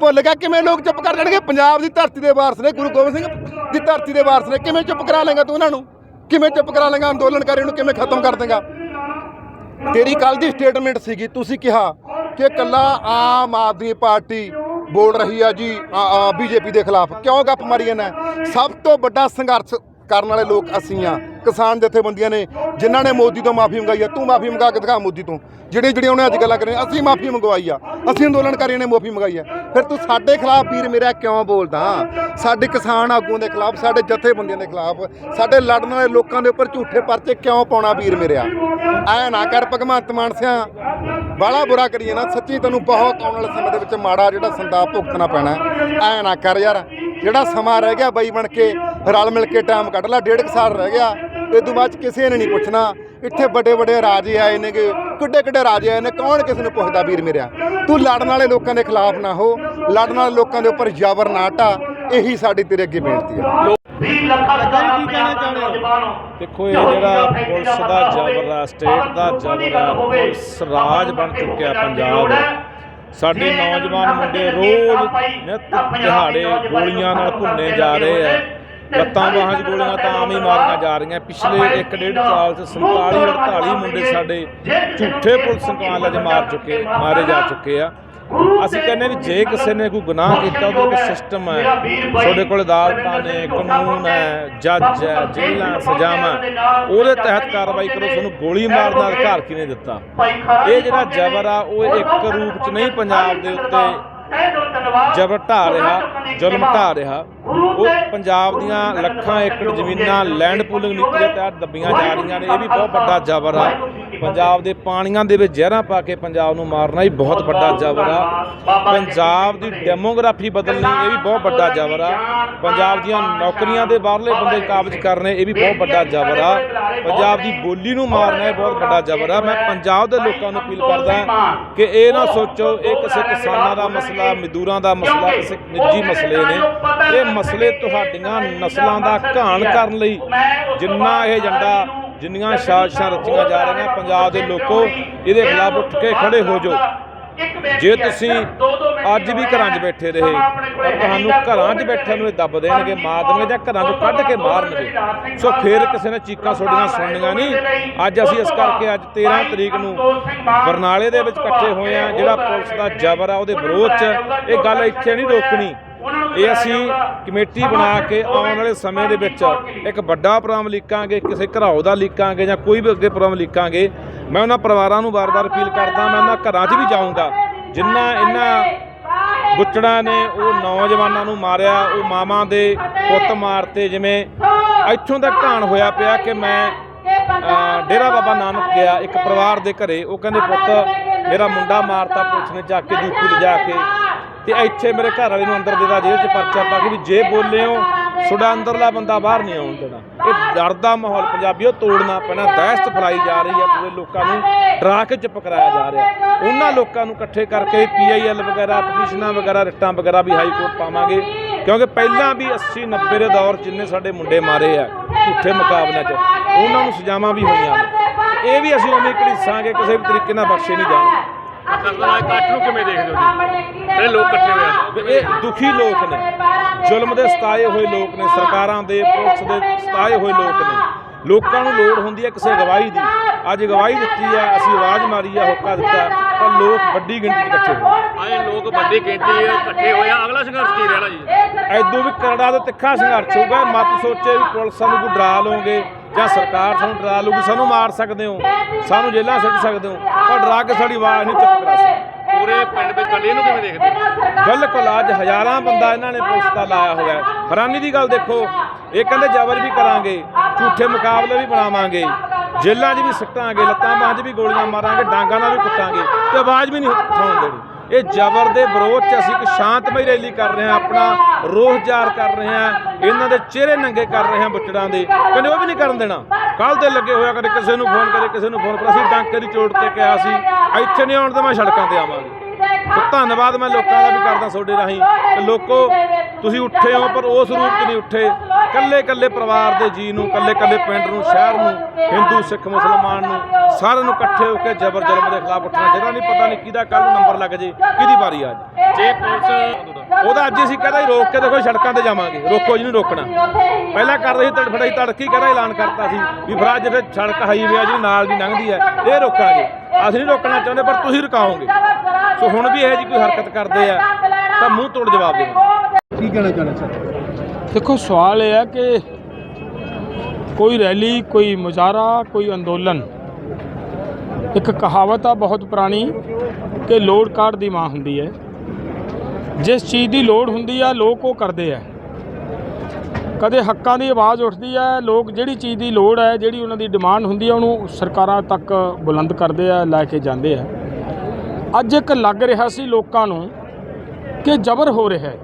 ਭੁੱਲ ਗਿਆ ਕਿਵੇਂ ਲੋਕ ਚੁੱਪ ਕਰ ਜਾਣਗੇ? ਪੰਜਾਬ ਦੀ ਧਰਤੀ ਦੇ ਵਾਰਸ ਨੇ, ਗੁਰੂ ਗੋਬਿੰਦ ਸਿੰਘ ਦੀ ਧਰਤੀ ਦੇ ਵਾਰਸ ਨੇ, ਕਿਵੇਂ ਚੁੱਪ ਕਰਾ ਲੇਗਾ ਤੂੰ ਉਹਨਾਂ ਨੂੰ? ਕਿਵੇਂ ਚੁੱਪ ਕਰਾ ਲੇਗਾ ਅੰਦੋਲਨਕਾਰੀ ਨੂੰ? ਕਿਵੇਂ ਖਤਮ ਕਰ ਦੇਗਾ? ਤੇਰੀ ਕੱਲ ਦੀ ਸਟੇਟਮੈਂਟ ਸੀਗੀ, ਤੁਸੀਂ ਕਿਹਾ ਕਿ ਕੱਲਾ ਆਮ ਆਦਮੀ ਪਾਰਟੀ ਬੋਲ ਰਹੀ ਆ ਜੀ ਬੀਜੇਪੀ ਦੇ ਖਿਲਾਫ। ਕਿਉਂ ਗੱਪ ਮਾਰੀ ਜਾਂਦਾ ਸਭ ਤੋਂ ਵੱਡਾ ਸੰਘਰਸ਼ ਕਰਨ ਵਾਲੇ ਲੋਕ ਅਸੀਂ ਆ। ਕਿਸਾਨ ਜਥੇਬੰਦੀਆਂ ਨੇ, ਜਿਨ੍ਹਾਂ ਨੇ ਮੋਦੀ ਤੋਂ ਮਾਫੀ ਮੰਗਾਈ ਆ। ਤੂੰ ਮਾਫੀ ਮੰਗਾ ਕੇ ਦਿਖਾ ਮੋਦੀ ਤੋਂ। ਜਿਹੜੇ ਜਿਹੜੇ ਉਹਨੇ ਅੱਜ ਗੱਲਾਂ ਕਰੀਆਂ, ਅਸੀਂ ਮਾਫੀ ਮੰਗਵਾਈ ਆ। ਅਸੀਂ ਅੰਦੋਲਨਕਾਰੀਆਂ ਨੇ ਮਾਫੀ ਮੰਗਾਈ ਆ। ਫਿਰ ਤੂੰ ਸਾਡੇ ਖਿਲਾਫ ਵੀਰ ਮੇਰਾ ਕਿਉਂ ਬੋਲਦਾ? ਸਾਡੇ ਕਿਸਾਨ ਆਗੂਆਂ ਦੇ ਖਿਲਾਫ, ਸਾਡੇ ਜਥੇਬੰਦੀਆਂ ਦੇ ਖਿਲਾਫ, ਸਾਡੇ ਲੜਨ ਵਾਲੇ ਲੋਕਾਂ ਦੇ ਉੱਪਰ ਝੂਠੇ ਪਰਚੇ ਕਿਉਂ ਪਾਉਣਾ ਵੀਰ ਮੇਰਿਆ? ਐ ਨਾ ਕਰ ਭਗਵੰਤ ਮਾਨ ਸਿਆ ਬਾਲਾ ਬੁਰਾ ਕਰੀਏ ਨਾ। ਸੱਚੀ ਤੈਨੂੰ ਬਹੁਤ ਆਉਣ ਵਾਲੇ ਸਮੇਂ ਦੇ ਵਿੱਚ ਮਾੜਾ ਜਿਹੜਾ ਸੰਤਾਪ ਭੁਗਤਣਾ ਪੈਣਾ ਐ ਨਾ ਕਰ ਯਾਰ। ਜਿਹੜਾ ਸਮਾਂ ਰਹਿ ਗਿਆ ਬਾਈ ਬਣ ਕੇ, ਰਲ ਮਿਲ ਕੇ ਟਾਈਮ ਕੱਢ ਲੈ। ਡੇਢ ਕੁ ਸਾਲ ਰਹਿ ਗਿਆ। ਇਹ ਤੋਂ ਬਾਅਦ ਕਿਸੇ ਨੇ ਨਹੀਂ ਪੁੱਛਣਾ। ਇੱਥੇ ਵੱਡੇ ਵੱਡੇ ਰਾਜੇ ਆਏ ਨੇਗੇ ਕਿੱਡੇ ਕਿੱਡੇ ਰਾਜੇ ਆਏ ਨੇ, ਕੌਣ ਕਿਸੇ ਨੂੰ ਪੁੱਛਦਾ ਵੀਰ ਮੇਰਿਆ? ਤੂੰ ਲੜਨ ਵਾਲੇ ਲੋਕਾਂ ਦੇ ਖਿਲਾਫ ਨਾ ਹੋ, ਲੜਨ ਵਾਲੇ ਲੋਕਾਂ ਦੇ ਉੱਪਰ ਜ਼ਬਰ ਨਾ ਢਾ, ਇਹੀ ਸਾਡੀ ਤੇਰੇ ਅੱਗੇ ਬੇਨਤੀ ਹੈ। ਵੀਹ ਲੱਖਾਂ ਕੀ ਕਹਿਣਾ ਚਾਹੁੰਦੇ ਦੇਖੋ ਇਹ ਜਿਹੜਾ ਪੁਲਿਸ ਦਾ ਜ਼ਬਰ ਆ ਸਟੇਟ ਦਾ ਜ਼ਬਰ ਆ ਪੁਲਿਸ ਰਾਜ ਬਣ ਚੁੱਕਿਆ ਪੰਜਾਬ। ਸਾਡੇ ਨੌਜਵਾਨ ਮੁੰਡੇ ਰੋਜ਼ ਨਿਤ ਦਿਹਾੜੇ ਗੋਲੀਆਂ ਨਾਲ ਭੁੰਨੇ ਜਾ ਰਹੇ ਆ। ਲੱਤਾਂ ਬਾਹਾਂ 'ਚ ਗੋਲੀਆਂ ਤਾਂ ਆਮ ਹੀ ਮਾਰੀਆਂ ਜਾ ਰਹੀਆਂ। ਪਿਛਲੇ 1.5 ਸਾਲ 'ਚ 47 48 ਮੁੰਡੇ ਸਾਡੇ ਝੂਠੇ ਪੁਲਿਸ ਕਾਲ 'ਚ ਮਾਰ ਚੁੱਕੇ ਮਾਰੇ ਜਾ ਚੁੱਕੇ ਆ। ਅਸੀਂ ਕਹਿੰਦੇ ਵੀ ਜੇ ਕਿਸੇ ਨੇ ਕੋਈ ਗੁਨਾਹ ਕੀਤਾ ਉਹਦਾ ਕੋਈ ਸਿਸਟਮ ਹੈ। ਤੁਹਾਡੇ ਕੋਲ ਅਦਾਲਤਾਂ ਨੇ ਕਾਨੂੰਨ ਹੈ ਜੱਜ ਹੈ ਜੇਲ੍ਹਾਂ ਸਜ਼ਾਵਾਂ। ਉਹਦੇ ਤਹਿਤ ਕਾਰਵਾਈ ਕਰੋ ਤੁਹਾਨੂੰ ਗੋਲੀ ਮਾਰਨ ਦਾ ਅਧਿਕਾਰ ਕਿਹਨੇ ਦਿੱਤਾ? ਇਹ ਜਿਹੜਾ ਜ਼ਬਰ ਆ ਉਹ ਇੱਕ ਰੂਪ 'ਚ ਨਹੀਂ ਪੰਜਾਬ ਦੇ ਉੱਤੇ ਜ਼ਬਰ ਢਾ ਰਿਹਾ ਜ਼ੁਲਮ ਢਾ ਰਿਹਾ। ਉਹ ਪੰਜਾਬ ਦੀਆਂ ਲੱਖਾਂ ਏਕੜ ਜ਼ਮੀਨਾਂ ਲੈਂਡ ਪੂਲਿੰਗ ਨੀਤੀ ਦੇ ਤਹਿਤ ਦੱਬੀਆਂ ਜਾ ਰਹੀਆਂ ਨੇ ਇਹ ਵੀ ਬਹੁਤ ਵੱਡਾ ਜ਼ਬਰ ਆ। ਪੰਜਾਬ ਦੇ ਪਾਣੀਆਂ ਦੇ ਵਿੱਚ ਜ਼ਹਿਰਾਂ ਪਾ ਕੇ ਪੰਜਾਬ ਨੂੰ ਮਾਰਨਾ ਹੀ ਬਹੁਤ ਵੱਡਾ ਜ਼ਬਰ ਆ। ਪੰਜਾਬ ਦੀ ਡੈਮੋਗ੍ਰਾਫੀ ਬਦਲਣੀ ਇਹ ਵੀ ਬਹੁਤ ਵੱਡਾ ਜ਼ਬਰ ਆ। ਪੰਜਾਬ ਦੀਆਂ ਨੌਕਰੀਆਂ ਦੇ ਬਾਹਰਲੇ ਬੰਦੇ ਕਾਬਜ਼ ਕਰਨੇ ਇਹ ਵੀ ਬਹੁਤ ਵੱਡਾ ਜ਼ਬਰ ਆ। ਪੰਜਾਬ ਦੀ ਬੋਲੀ ਨੂੰ ਮਾਰਨਾ ਇਹ ਬਹੁਤ ਵੱਡਾ ਜ਼ਬਰ ਆ। ਮੈਂ ਪੰਜਾਬ ਦੇ ਲੋਕਾਂ ਨੂੰ ਅਪੀਲ ਕਰਦਾ ਕਿ ਇਹ ਨਾ ਸੋਚੋ ਇਹ ਕਿਸੇ ਕਿਸਾਨਾਂ ਦਾ ਮਸਲਾ ਮਜ਼ਦੂਰਾਂ ਦਾ ਮਸਲਾ ਕਿਸੇ ਨਿੱਜੀ ਮਸਲੇ ਨੇ। ਇਹ ਮਸਲੇ ਤੁਹਾਡੀਆਂ ਨਸਲਾਂ ਦਾ ਘਾਣ ਕਰਨ ਲਈ ਜਿੰਨਾ ਇਹ ਏਜੰਡਾ ਜਿੰਨੀਆਂ ਸਾਜ਼ਿਸ਼ਾਂ ਰਚੀਆਂ ਜਾ ਰਹੀਆਂ ਪੰਜਾਬ ਦੇ ਲੋਕੋ, ਇਹਦੇ ਖਿਲਾਫ ਉੱਠ ਕੇ ਖੜੇ ਹੋ ਜਾਓ। ਜੇ ਤੁਸੀਂ ਅੱਜ ਵੀ ਘਰਾਂ 'ਚ ਬੈਠੇ ਰਹੇ, ਤਾਂ ਤੁਹਾਨੂੰ ਘਰਾਂ 'ਚ ਬੈਠਿਆਂ ਨੂੰ ਇਹ ਦੱਬ ਦੇਣਗੇ, ਮਾਰ ਦੇਣਗੇ ਜਾਂ ਘਰਾਂ 'ਚੋਂ ਕੱਢ ਕੇ ਮਾਰਨਗੇ ਸੋ ਫਿਰ ਕਿਸੇ ਨੇ ਚੀਕਾਂ ਤੁਹਾਡੀਆਂ ਸੁਣਨੀਆਂ ਨਹੀਂ। ਅੱਜ ਅਸੀਂ ਇਸ ਕਰਕੇ ਅੱਜ 13 ਤਰੀਕ ਨੂੰ ਬਰਨਾਲੇ ਦੇ ਵਿੱਚ ਇਕੱਠੇ ਹੋਏ ਆ ਜਿਹੜਾ ਪੁਲਿਸ ਦਾ ਜ਼ਬਰ ਆ, ਉਹਦੇ ਵਿਰੋਧ 'ਚ। ਇਹ ਗੱਲ ਇੱਥੇ ਨਹੀਂ ਰੋਕਣੀ। ਇਹ ਅਸੀਂ ਕਮੇਟੀ ਬਣਾ ਕੇ ਆਉਣ ਵਾਲੇ ਸਮੇਂ ਦੇ ਵਿੱਚ ਇੱਕ ਵੱਡਾ ਪ੍ਰੋਗਰਾਮ ਲਿਖਾਂਗੇ ਕਿਸੇ ਘਰਾਓ ਦਾ ਲਿਖਾਂਗੇ ਜਾਂ ਕੋਈ ਵੀ ਅੱਗੇ ਪ੍ਰੋਗਰਾਮ ਲਿਖਾਂਗੇ ਮੈਂ ਉਹਨਾਂ ਪਰਿਵਾਰਾਂ ਨੂੰ ਵਾਰ-ਵਾਰ ਅਪੀਲ ਕਰਦਾ ਮੈਂ ਉਹਨਾਂ ਘਰਾਂ 'ਚ ਵੀ ਜਾਊਂਗਾ। ਜਿੰਨਾ ਇਹਨਾਂ ਗੁੱਚੜਾਂ ਨੇ ਉਹ ਨੌਜਵਾਨਾਂ ਨੂੰ ਮਾਰਿਆ ਉਹ ਮਾਵਾਂ ਦੇ ਪੁੱਤ ਮਾਰਤੇ ਜਿਵੇਂ ਇੱਥੋਂ ਤੱਕ ਘਾਣ ਹੋਇਆ ਪਿਆ ਕਿ ਮੈਂ ਡੇਰਾ ਬਾਬਾ ਨਾਨਕ ਗਿਆ ਇੱਕ ਪਰਿਵਾਰ ਦੇ ਘਰੇ ਉਹ ਕਹਿੰਦੇ ਪੁੱਤ ਮੇਰਾ ਮੁੰਡਾ ਮਾਰਤਾ ਪੁਲਿਸ ਨੇ ਜਾ ਕੇ ਯੂਪੀ ਲਿਜਾ ਕੇ ਤੇ ਇੱਥੇ ਮੇਰੇ ਘਰ ਵਾਲੇ ਨੂੰ ਅੰਦਰ ਦੇਦਾ ਜੇਲ੍ਹ 'ਚ ਪਰਚਾ ਪਾ ਕੇ ਵੀ ਜੇ ਬੋਲੇ ਹੋ, ਤੁਹਾਡਾ ਅੰਦਰਲਾ ਬੰਦਾ ਬਾਹਰ ਨਹੀਂ ਆਉਣ ਦੇਣਾ। ਇਹ ਡਰ ਦਾ ਮਾਹੌਲ ਪੰਜਾਬੀਓ ਤੋੜਨਾ ਪੈਣਾ, ਦਹਿਸ਼ਤ ਫੈਲਾਈ ਜਾ ਰਹੀ ਹੈ ਪੂਰੇ ਲੋਕਾਂ ਨੂੰ ਡਰਾ ਕੇ ਚੁੱਪ ਕਰਾਇਆ ਜਾ ਰਿਹਾ। ਉਹਨਾਂ ਲੋਕਾਂ ਨੂੰ ਇਕੱਠੇ ਕਰਕੇ ਪੀਆਈਐਲ ਵਗੈਰਾ ਪਟੀਸ਼ਨਾਂ ਵਗੈਰਾ, ਰਿਟਾਂ ਵਗੈਰਾ ਵੀ ਹਾਈ ਕੋਰਟ ਪਾਵਾਂਗੇ। ਕਿਉਂਕਿ ਪਹਿਲਾਂ ਵੀ 80 90 ਦੇ ਦੌਰ 'ਚ ਜਿੰਨੇ ਸਾਡੇ ਮੁੰਡੇ ਮਾਰੇ ਆ, ਝੂਠੇ ਮੁਕਾਬਲਿਆਂ 'ਚ, ਉਹਨਾਂ ਨੂੰ ਸਜ਼ਾਵਾਂ ਵੀ ਹੋਈਆਂ ਨੇ। ਇਹ ਵੀ ਅਸੀਂ ਉਵੇਂ ਘੜੀਸਾਂਗੇ, ਕਿਸੇ ਵੀ ਤਰੀਕੇ ਨਾਲ ਬਖਸ਼ੇ ਨਹੀਂ ਜਾਣਗੇ। ਕਰਨਾ ਇਕੱਠ ਨੂੰ ਕਿਵੇਂ ਦੇਖਦੇ ਹੋ ਜੀ? ਜਿਹੜੇ ਲੋਕ ਇਕੱਠੇ ਹੋਏ ਆ। ਇਹ ਦੁਖੀ ਲੋਕ ਨੇ। ਜ਼ੁਲਮ ਦੇ ਸਤਾਏ ਹੋਏ ਲੋਕ ਨੇ ਸਰਕਾਰਾਂ ਦੇ ਪੁਲਿਸ ਦੇ ਸਤਾਏ ਹੋਏ ਲੋਕ ਨੇ। ਲੋਕਾਂ ਨੂੰ ਲੋੜ ਹੁੰਦੀ ਹੈ ਕਿਸੇ ਗਵਾਹੀ ਦੀ। ਅੱਜ ਗਵਾਹੀ ਦਿੱਤੀ ਆ ਅਸੀਂ ਆਵਾਜ਼ ਮਾਰੀ ਆ ਹੋਕਾ ਦਿੱਤਾ ਤਾਂ ਲੋਕ ਵੱਡੀ ਗਿਣਤੀ 'ਚ ਇਕੱਠੇ ਹੋਏ। ਆਏ ਲੋਕ ਵੱਡੀ ਗਿਣਤੀ ਇਕੱਠੇ ਹੋਏ ਆ। ਅਗਲਾ ਸੰਘਰਸ਼ ਕੀ ਰਹਿਣਾ ਜੀ? ਐਦੋਂ ਵੀ ਕਰੜਾ ਤੇ ਤਿੱਖਾ ਸੰਘਰਸ਼ ਹੋਊਗਾ। ਮਤ ਸੋਚੇ ਵੀ ਪੁਲਿਸ ਸਾਨੂੰ ਕੋਈ ਡਰਾ ਲਓਗੇ ਜਾਂ ਸਰਕਾਰ ਸਾਨੂੰ ਡਰਾ ਲਊਗੀ ਸਾਨੂੰ ਮਾਰ ਸਕਦੇ ਹੋ। ਸਾਨੂੰ ਜੇਲ੍ਹਾਂ ਸਿੱਟ ਸਕਦੇ ਹੋ। ਪਰ ਡਰਾ ਕੇ ਸਾਡੀ ਆਵਾਜ਼ ਨਹੀਂ ਚੁੱਪ ਕਰਾ ਸਕਦੇ। ਪੂਰੇ ਪਿੰਡ ਵਿੱਚ ਇਕੱਲੇ ਨੂੰ ਕਿਵੇਂ ਦੇਖਦੇ ਬਿਲਕੁਲ ਅੱਜ ਹਜ਼ਾਰਾਂ ਬੰਦਾ ਇਹਨਾਂ ਨੇ ਪੁਲਿਸ ਦਾ ਲਾਇਆ ਹੋਇਆ। ਹੈਰਾਨੀ ਦੀ ਗੱਲ ਦੇਖੋ ਇਹ ਕਹਿੰਦੇ ਜ਼ਬਰ ਵੀ ਕਰਾਂਗੇ ਝੂਠੇ ਮੁਕਾਬਲੇ ਵੀ ਬਣਾਵਾਂਗੇ। ਜੇਲ੍ਹਾਂ 'ਚ ਵੀ ਸਿੱਟਾਂਗੇ ਲੱਤਾਂ ਬਾਹਾਂ 'ਚ ਵੀ ਗੋਲੀਆਂ ਮਾਰਾਂਗੇ ਡਾਂਗਾਂ ਨਾਲ ਵੀ ਕੁੱਟਾਂਗੇ। ਤੇ ਆਵਾਜ਼ ਵੀ ਨਹੀਂ ਉਠਾਉਣ ਦੇਣੀ। ਇਹ ਜ਼ਬਰ ਦੇ ਵਿਰੋਧ 'ਚ ਅਸੀਂ ਇੱਕ ਸ਼ਾਂਤਮਈ ਰੈਲੀ ਕਰ ਰਹੇ ਹਾਂ, ਆਪਣਾ ਰੋਹ ਜ਼ਾਹਰ ਕਰ ਰਹੇ ਹਾਂ, ਇਹਨਾਂ ਦੇ ਚਿਹਰੇ ਨੰਗੇ ਕਰ ਰਹੇ ਹਾਂ ਬੁੱਚੜਾਂ ਦੇ। ਕਹਿੰਦੇ ਉਹ ਵੀ ਨਹੀਂ ਕਰਨ ਦੇਣਾ। ਕੱਲ 'ਤੇ ਲੱਗੇ ਹੋਇਆ ਕਦੇ ਕਿਸੇ ਨੂੰ ਫੋਨ ਕਰੇ, ਕਿਸੇ ਨੂੰ ਫੋਨ ਪਰ ਅਸੀਂ ਡਾਂਕੇ ਦੀ ਚੋਟ ਤੇ ਕਿਹਾ ਸੀ, ਇੱਥੇ ਨਹੀਂ ਆਉਣ ਤੇ ਮੈਂ ਸੜਕਾਂ ਤੇ ਆਵਾਂਗੇ। ਧੰਨਵਾਦ ਮੈਂ ਲੋਕਾਂ ਦਾ ਵੀ ਕਰਦਾ ਤੁਹਾਡੇ ਰਾਹੀਂ। ਕਿ ਲੋਕੋ ਤੁਸੀਂ ਉੱਠੇ ਹੋ ਪਰ ਉਸ ਰੂਪ 'ਚ ਨਹੀਂ ਉੱਠੇ। ਕੱਲੇ ਕੱਲੇ ਪਰਿਵਾਰ ਦੇ ਜੀ ਨੂੰ ਕੱਲੇ ਕੱਲੇ ਪਿੰਡ ਨੂੰ ਸ਼ਹਿਰ ਨੂੰ ਹਿੰਦੂ ਸਿੱਖ ਮੁਸਲਮਾਨ ਨੂੰ ਸਾਰਿਆਂ ਨੂੰ ਇਕੱਠੇ ਹੋ ਕੇ ਜ਼ਬਰ ਜ਼ੁਲਮ ਦੇ ਖਿਲਾਫ ਉੱਠਣਾ ਚਾਹੀਦਾ। ਨਹੀਂ ਪਤਾ ਨਹੀਂ ਕਿਹਦਾ ਕੱਲ ਨੂੰ ਨੰਬਰ ਲੱਗ ਜੇ ਕਿਹਦੀ ਵਾਰੀ ਆ ਅੱਜ ਜੇ ਪੁਲਿਸ ਉਹਦਾ ਅੱਜ ਅਸੀਂ ਕਹਿੰਦਾ ਰੋਕ ਕੇ ਦੇਖੋ ਸੜਕਾਂ ਤੇ ਜਾਵਾਂਗੇ। ਰੋਕੋ ਜਿਹਨੂੰ ਰੋਕਣਾ। ਪਹਿਲਾਂ ਕਰਦੇ ਸੀ ਤੜਫੜਾਈ ਤੜਕੀ ਕਹਿੰਦਾ ਐਲਾਨ ਕਰਤਾ ਸੀ ਵੀ ਫਿਰ ਅੱਜ ਜਿਹੜੇ ਸੜਕ ਹਾਈਵੇ ਆ ਜਿਹੜੀ ਨਾਲ ਦੀ ਲੰਘਦੀ ਹੈ। ਇਹ ਰੋਕਾਂਗੇ। ਅਸੀਂ ਨਹੀਂ ਰੋਕਣਾ ਚਾਹੁੰਦੇ ਪਰ ਤੁਸੀਂ ਰੁਕਾਓਗੇ। ਸੋ ਹੁਣ ਵੀ ਇਹੋ ਜਿਹੀ ਕੋਈ ਹਰਕਤ ਕਰਦੇ ਆ ਤਾਂ ਮੂੰਹ ਤੋੜ ਜਵਾਬ ਦੇਵਾਂਗੇ ਕੀ ਕਹਿਣਾ ਚਾਹੁੰਦੇ ਸਰ? ਦੇਖੋ ਸਵਾਲ ਇਹ ਹੈ ਕਿ ਕੋਈ ਰੈਲੀ ਕੋਈ ਮੁਜ਼ਾਹਰਾ ਕੋਈ ਅੰਦੋਲਨ ਇੱਕ ਕਹਾਵਤ ਆ ਬਹੁਤ ਪੁਰਾਣੀ ਕਿ ਲੋੜ ਕਾਢ ਦੀ ਮਾਂ ਹੁੰਦੀ ਹੈ। ਜਿਸ ਚੀਜ਼ ਦੀ ਲੋੜ ਹੁੰਦੀ ਆ ਲੋਕ ਉਹ ਕਰਦੇ ਆ। ਕਦੇ ਹੱਕਾਂ ਦੀ ਆਵਾਜ਼ ਉੱਠਦੀ ਹੈ ਲੋਕ ਜਿਹੜੀ ਚੀਜ਼ ਦੀ ਲੋੜ ਹੈ ਜਿਹੜੀ ਉਹਨਾਂ ਦੀ ਡਿਮਾਂਡ ਹੁੰਦੀ ਹੈ ਉਹਨੂੰ ਸਰਕਾਰਾਂ ਤੱਕ ਬੁਲੰਦ ਕਰਦੇ ਆ ਲੈ ਕੇ ਜਾਂਦੇ ਆ। ਅੱਜ ਇੱਕ ਲੱਗ ਰਿਹਾ ਸੀ ਲੋਕਾਂ ਨੂੰ ਕਿ ਜ਼ਬਰ ਹੋ ਰਿਹਾ ਹੈ।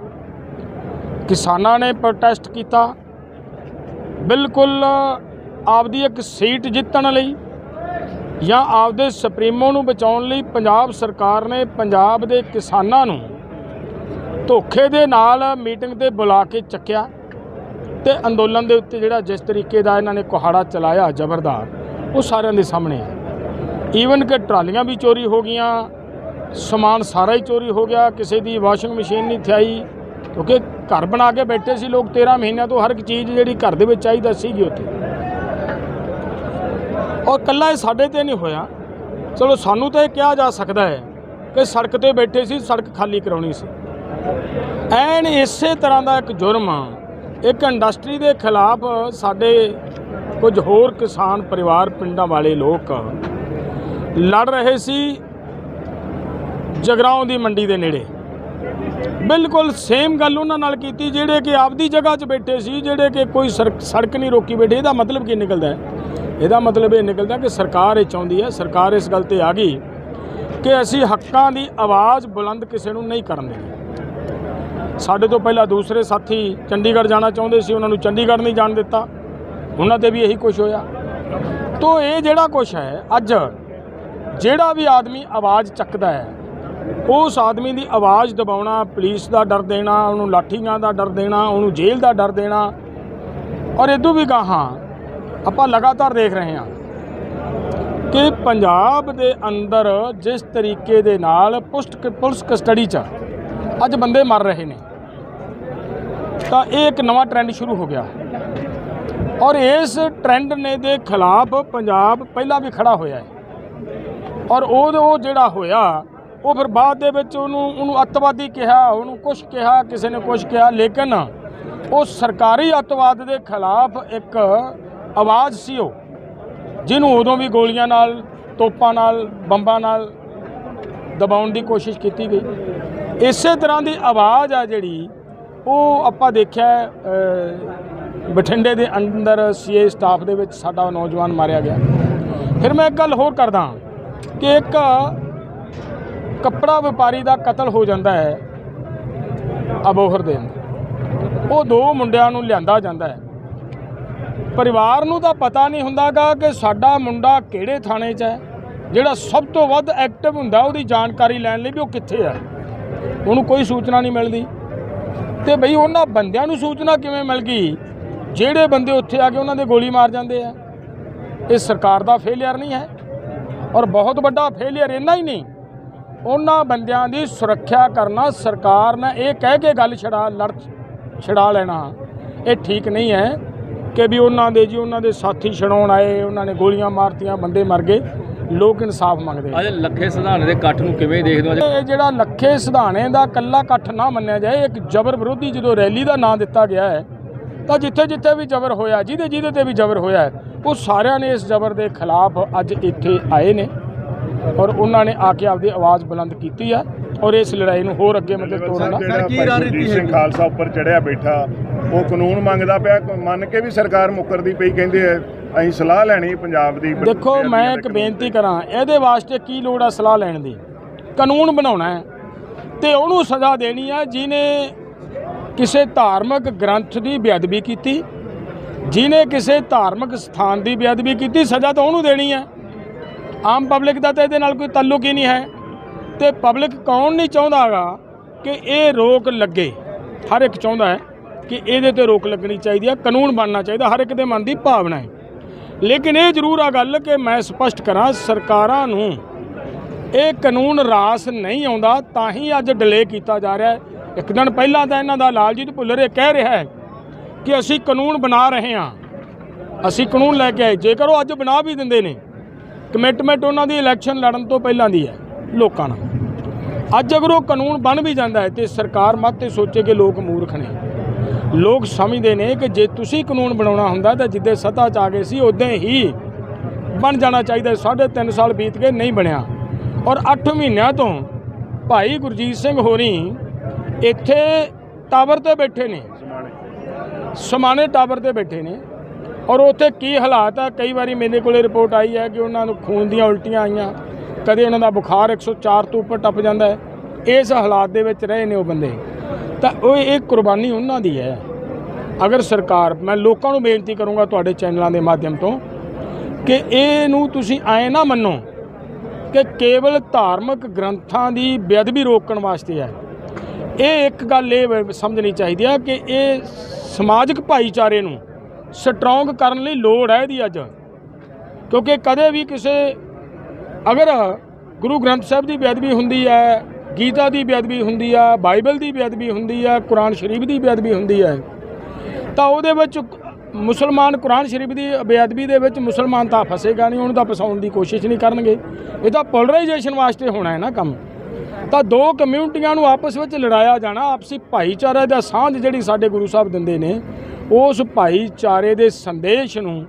ਕਿਸਾਨਾਂ ਨੇ ਪ੍ਰੋਟੈਸਟ ਕੀਤਾ। ਬਿਲਕੁਲ ਆਪਦੀ ਇੱਕ ਸੀਟ ਜਿੱਤਣ ਲਈ ਜਾਂ ਆਪਦੇ ਸੁਪਰੀਮੋ ਨੂੰ ਬਚਾਉਣ ਲਈ ਪੰਜਾਬ ਸਰਕਾਰ ਨੇ ਪੰਜਾਬ ਦੇ ਕਿਸਾਨਾਂ ਨੂੰ ਧੋਖੇ ਦੇ ਨਾਲ ਮੀਟਿੰਗ ਤੇ ਬੁਲਾ ਕੇ ਚੱਕਿਆ ਤੇ ਅੰਦੋਲਨ ਦੇ ਉੱਤੇ ਜਿਹੜਾ ਜਿਸ ਤਰੀਕੇ ਦਾ ਇਹਨਾਂ ਨੇ ਕੁਹਾੜਾ ਚਲਾਇਆ ਜ਼ਬਰਦਾਰ, ਉਹ ਸਾਰਿਆਂ ਦੇ ਸਾਹਮਣੇ ਹੈ ਈਵਨ ਕਿ ਟਰਾਲੀਆਂ ਵੀ ਚੋਰੀ ਹੋ ਗਈਆਂ ਸਮਾਨ ਸਾਰਾ ਹੀ ਚੋਰੀ ਹੋ ਗਿਆ, ਕਿਸੇ ਦੀ ਵਾਸ਼ਿੰਗ ਮਸ਼ੀਨ ਨਹੀਂ ਥਿਆਈ, ਕਿਉਂਕਿ ਘਰ ਬਣਾ ਕੇ ਬੈਠੇ ਸੀ ਲੋਕ 13 ਮਹੀਨਿਆਂ ਤੋਂ ਹਰ ਇੱਕ ਚੀਜ਼ ਜਿਹੜੀ ਘਰ ਦੇ ਵਿੱਚ ਚਾਹੀਦਾ ਸੀਗੀ ਉੱਥੇ। ਔਰ ਕੱਲਾ ਇਹ ਸਾਡੇ ਤੇ ਨਹੀਂ ਹੋਇਆ। ਚਲੋ ਸਾਨੂੰ ਤਾਂ ਇਹ ਕਿਹਾ ਜਾ ਸਕਦਾ ਹੈ ਕਿ ਸੜਕ ਤੇ ਬੈਠੇ ਸੀ, ਸੜਕ ਖਾਲੀ ਕਰਾਉਣੀ ਸੀ। ਐਨ ਇਸੇ ਤਰ੍ਹਾਂ ਦਾ ਇੱਕ ਜੁਰਮ ਇੱਕ ਇੰਡਸਟਰੀ ਦੇ ਖਿਲਾਫ ਸਾਡੇ ਕੁਝ ਹੋਰ ਕਿਸਾਨ ਪਰਿਵਾਰ ਪਿੰਡਾਂ ਵਾਲੇ ਲੋਕ ਲੜ ਰਹੇ ਸੀ। ਜਗਰਾਉਂ ਦੀ ਮੰਡੀ ਦੇ ਨੇੜੇ। ਬਿਲਕੁਲ ਸੇਮ ਗੱਲ ਉਹਨਾਂ ਨਾਲ ਕੀਤੀ, ਜਿਹੜੇ ਕਿ ਆਪਦੀ ਜਗ੍ਹਾ 'ਚ ਬੈਠੇ ਸੀ, ਜਿਹੜੇ ਕਿ ਕੋਈ ਸੜਕ ਸੜਕ ਨਹੀਂ ਰੋਕੀ ਬੈਠੇ, ਇਹਦਾ ਮਤਲਬ ਕੀ ਨਿਕਲਦਾ ਹੈ? ਇਹਦਾ ਮਤਲਬ ਇਹ ਨਿਕਲਦਾ ਕਿ ਸਰਕਾਰ ਇਹ ਚਾਹੁੰਦੀ ਹੈ, ਸਰਕਾਰ ਇਸ ਗੱਲ ਤੇ ਆ ਗਈ ਕਿ ਅਸੀਂ ਹੱਕਾਂ ਦੀ ਆਵਾਜ਼ ਬੁਲੰਦ ਕਿਸੇ ਨੂੰ ਨਹੀਂ ਕਰਨ ਦੇਣੀ। ਸਾਡੇ ਤੋਂ ਪਹਿਲਾਂ ਦੂਸਰੇ ਸਾਥੀ ਚੰਡੀਗੜ੍ਹ ਜਾਣਾ ਚਾਹੁੰਦੇ ਸੀ, ਉਹਨਾਂ ਨੂੰ ਚੰਡੀਗੜ੍ਹ ਨਹੀਂ ਜਾਣ ਦਿੱਤਾ। ਉਹਨਾਂ ਤੇ ਵੀ ਇਹੀ ਕੁਝ ਹੋਇਆ। ਤੋਂ ਇਹ ਜਿਹੜਾ ਕੁਝ ਹੈ, ਅੱਜ ਜਿਹੜਾ ਵੀ ਆਦਮੀ ਆਵਾਜ਼ ਚੱਕਦਾ ਹੈ ਉਸ ਆਦਮੀ ਦੀ ਆਵਾਜ਼ ਦਬਾਉਣਾ, ਪੁਲਿਸ ਦਾ ਡਰ ਦੇਣਾ, ਉਹਨੂੰ ਲਾਠੀਆਂ ਦਾ ਡਰ ਦੇਣਾ, ਉਹਨੂੰ ਜੇਲ੍ਹ ਦਾ ਡਰ ਦੇਣਾ। ਔਰ ਇਦੋਂ ਵੀ ਗਾਹਾਂ, ਆਪਾਂ ਲਗਾਤਾਰ ਦੇਖ ਰਹੇ ਹਾਂ ਕਿ ਪੰਜਾਬ ਦੇ ਅੰਦਰ ਜਿਸ ਤਰੀਕੇ ਦੇ ਨਾਲ ਪੁਸਟ ਪੁਲਿਸ ਕਸਟਡੀ 'ਚ ਅੱਜ ਬੰਦੇ ਮਰ ਰਹੇ ਨੇ, ਤਾਂ ਇਹ ਇੱਕ ਨਵਾਂ ਟ੍ਰੈਂਡ ਸ਼ੁਰੂ ਹੋ ਗਿਆ। ਔਰ ਇਸ ਟ੍ਰੈਂਡ ਨੇ ਦੇ ਖਿਲਾਫ ਪੰਜਾਬ ਪਹਿਲਾਂ ਵੀ ਖੜਾ ਹੋਇਆ ਹੈ। ਔਰ ਉਹ ਜਿਹੜਾ ਹੋਇਆ ਉਹ ਫਿਰ ਬਾਅਦ ਦੇ ਵਿੱਚ ਉਹਨੂੰ ਉਹਨੂੰ ਅੱਤਵਾਦੀ ਕਿਹਾ, ਉਹਨੂੰ ਕੁਝ ਕਿਹਾ, ਕਿਸੇ ਨੇ ਕੁਝ ਕਿਹਾ, ਲੇਕਿਨ ਉਹ ਸਰਕਾਰੀ ਅੱਤਵਾਦ ਦੇ ਖਿਲਾਫ ਇੱਕ ਆਵਾਜ਼ ਸੀ ਉਹ, ਜਿਹਨੂੰ ਉਦੋਂ ਵੀ ਗੋਲੀਆਂ ਨਾਲ, ਤੋਪਾਂ ਨਾਲ, ਬੰਬਾਂ ਨਾਲ ਦਬਾਉਣ ਦੀ ਕੋਸ਼ਿਸ਼ ਕੀਤੀ ਗਈ। ਇਸੇ ਤਰ੍ਹਾਂ ਦੀ ਆਵਾਜ਼ ਆ ਜਿਹੜੀ, ਉਹ ਆਪਾਂ ਦੇਖਿਆ ਬਠਿੰਡੇ ਦੇ ਅੰਦਰ ਸੀਏ ਸਟਾਫ ਦੇ ਵਿੱਚ ਸਾਡਾ ਨੌਜਵਾਨ ਮਾਰਿਆ ਗਿਆ। ਫਿਰ ਮੈਂ ਇੱਕ ਗੱਲ ਹੋਰ ਕਰਦਾ ਕਿ ਇੱਕ ਕੱਪੜਾ ਵਪਾਰੀ ਦਾ ਕਤਲ ਹੋ ਜਾਂਦਾ ਹੈ, ਅਬੋਹਰ ਦੇ ਅੰਦਰ। ਉਹ ਦੋ ਮੁੰਡਿਆਂ ਨੂੰ ਲਿਆਂਦਾ ਜਾਂਦਾ ਹੈ। ਪਰਿਵਾਰ ਨੂੰ ਤਾਂ ਪਤਾ ਨਹੀਂ ਹੁੰਦਾਗਾ ਕਿ ਸਾਡਾ ਮੁੰਡਾ ਕਿਹੜੇ ਥਾਣੇ 'ਚ ਹੈ, ਜਿਹੜਾ ਸਭ ਤੋਂ ਵੱਧ ਐਕਟਿਵ ਹੁੰਦਾ ਉਹਦੀ ਜਾਣਕਾਰੀ ਲੈਣ ਲਈ ਵੀ ਉਹ ਕਿੱਥੇ ਹੈ। ਉਹਨੂੰ ਕੋਈ ਸੂਚਨਾ ਨਹੀਂ ਮਿਲਦੀ। ਤੇ ਬਈ ਉਹਨਾਂ ਬੰਦਿਆਂ ਨੂੰ ਸੂਚਨਾ ਕਿਵੇਂ ਮਿਲ ਗਈ? ਜਿਹੜੇ ਬੰਦੇ ਉੱਥੇ ਆ ਕੇ ਉਹਨਾਂ ਦੇ ਗੋਲੀ ਮਾਰ ਜਾਂਦੇ ਆ। ਇਹ ਸਰਕਾਰ ਦਾ ਫੇਲਿਅਰ ਨਹੀਂ ਹੈ। ਔਰ ਬਹੁਤ ਵੱਡਾ ਫੇਲਿਅਰ ਇੰਨਾ ਹੀ ਨਹੀਂ ਉਹਨਾਂ ਬੰਦਿਆਂ ਦੀ ਸੁਰੱਖਿਆ ਕਰਨਾ ਸਰਕਾਰ ਨੇ ਇਹ ਕਹਿ ਕੇ ਗੱਲ ਛੜਾ ਲੜ ਛੜਾ ਲੈਣਾ। ਇਹ ਠੀਕ ਨਹੀਂ ਹੈ ਕਿ ਵੀ ਉਹਨਾਂ ਦੇ ਜੀ ਉਹਨਾਂ ਦੇ ਸਾਥੀ ਛਡਾਉਣ ਆਏ ਉਹਨਾਂ ਨੇ ਗੋਲੀਆਂ ਮਾਰਤੀਆਂ ਬੰਦੇ ਮਰ ਗਏ ਲੋਕ ਇਨਸਾਫ ਮੰਗਦੇ ਅੱਜ ਲੱਖੇ ਸਿਧਾਣੇ ਦੇ ਇਕੱਠ ਨੂੰ ਕਿਵੇਂ ਦੇਖਦੇ ਹੋ ਇਹ ਜਿਹੜਾ ਲੱਖੇ ਸਿਧਾਣੇ ਦਾ ਕੱਲਾ ਇਕੱਠ ਨਾ ਮੰਨਿਆ ਜਾਏ ਇੱਕ ਜ਼ਬਰ ਵਿਰੋਧੀ ਜਦੋਂ ਰੈਲੀ ਦਾ ਨਾਂ ਦਿੱਤਾ ਗਿਆ ਹੈ ਤਾਂ ਜਿੱਥੇ ਜਿੱਥੇ ਵੀ ਜ਼ਬਰ ਹੋਇਆ ਜਿਹਦੇ ਜਿਹਦੇ ਤੇ ਵੀ ਜ਼ਬਰ ਹੋਇਆ ਉਹ ਸਾਰਿਆਂ ਨੇ ਇਸ ਜ਼ਬਰ ਦੇ ਖਿਲਾਫ ਅੱਜ ਇੱਥੇ ਆਏ ਨੇ। ਔਰ ਉਹਨਾਂ ਨੇ ਆ ਕੇ ਆਪਦੀ ਆਵਾਜ਼ ਬੁਲੰਦ ਕੀਤੀ ਹੈ ਔਰ ਇਸ ਲੜਾਈ ਨੂੰ ਹੋਰ ਅੱਗੇ ਮਤਲਬ ਤੋਰਨ ਦਾ ਸਰ, ਕੀ ਰਣਨੀਤੀ? ਖਾਲਸਾ ਉੱਪਰ ਚੜਿਆ ਬੈਠਾ ਉਹ ਕਾਨੂੰਨ ਮੰਗਦਾ ਪਿਆ ਮੰਨ ਕੇ ਵੀ ਸਰਕਾਰ ਮੁਕਰਦੀ ਪਈ ਕਹਿੰਦੇ ਆ, ਅਸੀਂ ਸਲਾਹ ਲੈਣੀ ਪੰਜਾਬ ਦੀ ਦੇਖੋ ਮੈਂ ਇੱਕ ਬੇਨਤੀ ਕਰਾਂ ਇਹਦੇ ਵਾਸਤੇ ਕੀ ਲੋੜ ਆ ਸਲਾਹ ਲੈਣ ਦੀ? ਕਾਨੂੰਨ ਬਣਾਉਣਾ ਹੈ। ਤੇ ਉਹਨੂੰ ਸਜ਼ਾ ਦੇਣੀ ਹੈ ਜਿਹਨੇ ਕਿਸੇ ਧਾਰਮਿਕ ਗ੍ਰੰਥ ਦੀ ਬੇਅਦਬੀ ਕੀਤੀ ਜਿਹਨੇ ਕਿਸੇ ਧਾਰਮਿਕ ਸਥਾਨ ਦੀ ਬੇਅਦਬੀ ਕੀਤੀ ਸਜ਼ਾ ਤਾਂ ਉਹਨੂੰ ਦੇਣੀ ਹੈ। ਆਮ ਪਬਲਿਕ ਦਾ ਤਾਂ ਇਹਦੇ ਨਾਲ ਕੋਈ ਤਾਲੁਕ ਹੀ ਨਹੀਂ ਹੈ। ਤੇ ਪਬਲਿਕ ਕੌਣ ਨਹੀਂ ਚਾਹੁੰਦਾਗਾ ਕਿ ਇਹ ਰੋਕ ਲੱਗੇ। ਹਰ ਇੱਕ ਚਾਹੁੰਦਾ ਹੈ ਕਿ ਇਹਦੇ ਤੇ ਰੋਕ ਲੱਗਣੀ ਚਾਹੀਦੀ ਹੈ, ਕਾਨੂੰਨ ਬਣਨਾ ਚਾਹੀਦਾ, ਹਰ ਇੱਕ ਦੇ ਮਨ ਦੀ ਭਾਵਨਾ ਹੈ। ਲੇਕਿਨ ਇਹ ਜ਼ਰੂਰ ਆ ਗੱਲ ਕਿ ਮੈਂ ਸਪਸ਼ਟ ਕਰਾਂ, ਸਰਕਾਰਾਂ ਨੂੰ ਇਹ ਕਾਨੂੰਨ ਰਾਸ ਨਹੀਂ ਆਉਂਦਾ, ਤਾਂ ਹੀ ਅੱਜ ਡਿਲੇ ਕੀਤਾ ਜਾ ਰਿਹਾ ਹੈ। ਇੱਕ ਦਿਨ ਪਹਿਲਾਂ ਤਾਂ ਇਹਨਾਂ ਦਾ ਲਾਲਜੀਤ ਭੁੱਲਰ ਇਹ ਕਹਿ ਰਿਹਾ ਹੈ ਕਿ ਅਸੀਂ ਕਾਨੂੰਨ ਬਣਾ ਰਹੇ ਹਾਂ। ਅਸੀਂ ਕਾਨੂੰਨ ਲੈ ਕੇ ਆਏ। ਜੇਕਰ ਉਹ ਅੱਜ ਬਣਾ ਵੀ ਦਿੰਦੇ ਨੇ ਕਮਿਟਮੈਂਟ ਉਹਨਾਂ ਦੀ ਇਲੈਕਸ਼ਨ ਲੜਨ ਤੋਂ ਪਹਿਲਾਂ ਦੀ ਹੈ, ਲੋਕਾਂ ਨਾਲ। ਅੱਜ ਅਗਰ ਉਹ ਕਾਨੂੰਨ ਬਣ ਵੀ ਜਾਂਦਾ ਹੈ ਤੇ ਸਰਕਾਰ ਮਤ ਤੇ ਸੋਚੇ ਕਿ ਲੋਕ ਮੂਰਖ ਨੇ। ਲੋਕ ਸਮਝਦੇ ਨੇ ਕਿ ਜੇ ਤੁਸੀਂ ਕਾਨੂੰਨ ਬਣਾਉਣਾ ਹੁੰਦਾ ਤਾਂ ਜਿੱਦੇ ਸੱਤਾ ਚ ਆ ਗਏ ਸੀ ਉਦੋਂ ਹੀ ਬਣ ਜਾਣਾ ਚਾਹੀਦਾ ਸਾਢੇ ਤਿੰਨ ਸਾਲ ਬੀਤ ਗਏ, ਨਹੀਂ ਬਣਿਆ। ਔਰ 8 ਮਹੀਨਿਆਂ ਤੋਂ ਭਾਈ ਗੁਰਜੀਤ ਸਿੰਘ ਹੋਰੀ ਇੱਥੇ ਟਾਵਰ ਤੇ ਬੈਠੇ ਨੇ। ਸਮਾਣੇ ਟਾਵਰ ਤੇ ਬੈਠੇ ਨੇ। ਔਰ ਉੱਥੇ ਕੀ ਹਾਲਾਤ ਆ? ਕਈ ਵਾਰੀ ਮੇਰੇ ਕੋਲੇ ਰਿਪੋਰਟ ਆਈ ਹੈ ਕਿ ਉਹਨਾਂ ਨੂੰ ਖੂਨ ਦੀਆਂ ਉਲਟੀਆਂ ਆਈਆਂ। ਕਦੇ ਉਹਨਾਂ ਦਾ ਬੁਖਾਰ 104 ਤੋਂ ਉੱਪਰ ਟੱਪ ਜਾਂਦਾ ਹੈ। ਇਸ ਹਾਲਾਤ ਦੇ ਵਿੱਚ ਰਹੇ ਨੇ ਉਹ ਬੰਦੇ। ਤਾਂ ਉਹ ਇਹ ਕੁਰਬਾਨੀ ਉਹਨਾਂ ਦੀ ਹੈ। ਅਗਰ ਸਰਕਾਰ, ਮੈਂ ਲੋਕਾਂ ਨੂੰ ਬੇਨਤੀ ਕਰੂੰਗਾ ਤੁਹਾਡੇ ਚੈਨਲਾਂ ਦੇ ਮਾਧਿਅਮ ਤੋਂ ਕਿ ਇਹਨੂੰ ਤੁਸੀਂ ਐ ਨਾ ਮੰਨੋ ਕਿ ਕੇਵਲ ਧਾਰਮਿਕ ਗ੍ਰੰਥਾਂ ਦੀ ਬੇਅਦਬੀ ਰੋਕਣ ਵਾਸਤੇ ਹੈ। ਇਹ ਇੱਕ ਗੱਲ ਇਹ ਸਮਝਣੀ ਚਾਹੀਦੀ ਹੈ ਕਿ ਇਹ ਸਮਾਜਿਕ ਭਾਈਚਾਰੇ ਨੂੰ ਸਟਰੋਂਗ ਕਰਨ ਲਈ ਲੋੜ ਹੈ ਇਹਦੀ ਅੱਜ। ਕਿਉਂਕਿ ਕਦੇ ਵੀ ਕਿਸੇ, ਅਗਰ ਗੁਰੂ ਗ੍ਰੰਥ ਸਾਹਿਬ ਦੀ ਬੇਅਦਬੀ ਹੁੰਦੀ ਹੈ, ਗੀਤਾ ਦੀ ਬੇਅਦਬੀ ਹੁੰਦੀ ਹੈ, ਬਾਈਬਲ ਦੀ ਬੇਅਦਬੀ ਹੁੰਦੀ ਹੈ, ਕੁਰਾਨ ਸ਼ਰੀਫ ਦੀ ਬੇਅਦਬੀ ਹੁੰਦੀ ਹੈ, ਤਾਂ ਉਹਦੇ ਵਿੱਚ ਮੁਸਲਮਾਨ ਕੁਰਾਨ ਸ਼ਰੀਫ ਦੀ ਬੇਅਦਬੀ ਦੇ ਵਿੱਚ ਮੁਸਲਮਾਨ ਤਾਂ ਫਸੇਗਾ ਨਹੀਂ, ਉਹਨੂੰ ਤਾਂ ਫਸਾਉਣ ਦੀ ਕੋਸ਼ਿਸ਼ ਨਹੀਂ ਕਰਨਗੇ। ਇਹ ਤਾਂ ਪੋਲਰਾਈਜੇਸ਼ਨ ਵਾਸਤੇ ਹੋਣਾ ਹੈ ਨਾ ਕੰਮ। ਤਾਂ ਦੋ ਕਮਿਊਨਿਟੀਆਂ ਨੂੰ ਆਪਸ ਵਿੱਚ ਲੜਾਇਆ ਜਾਣਾ, ਆਪਸੀ ਭਾਈਚਾਰੇ ਦਾ ਸਾਂਝ ਜਿਹੜੀ ਸਾਡੇ ਗੁਰੂ ਸਾਹਿਬ ਦਿੰਦੇ ਨੇ ਉਸ ਭਾਈਚਾਰੇ ਦੇ ਸੰਦੇਸ਼ ਨੂੰ